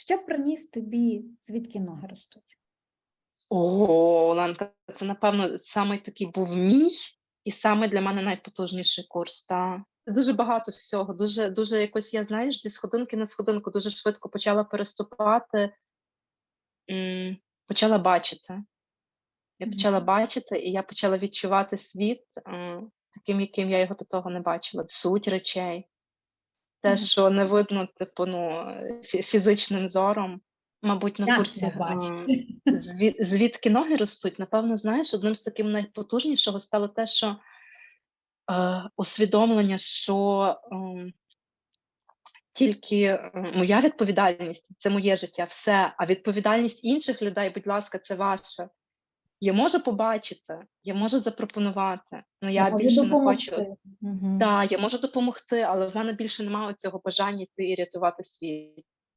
Що приніс тобі, звідки ноги ростуть? О, Оленка, це, напевно, саме такий був мій і саме для мене найпотужніший курс. Та. Дуже багато всього. Дуже, дуже якось, я знаєш, зі сходинки на сходинку дуже швидко почала переступати, почала бачити. Я почала бачити, і я почала відчувати світ таким, яким я його до того не бачила. Суть речей. Те, що не видно, типу, ну, фізичним зором. Мабуть, на курсі е, звід, звідки ноги ростуть, напевно, знаєш, одним з таким найпотужнішого стало те, що е, усвідомлення, що ем, тільки е, моя відповідальність це моє життя, все. А відповідальність інших людей, будь ласка, це ваша. Я можу побачити, я можу запропонувати, але я можу більше не хочу. Мгм. Так, я можу допомогти, але в мене більше немає цього бажання йти і рятувати світ.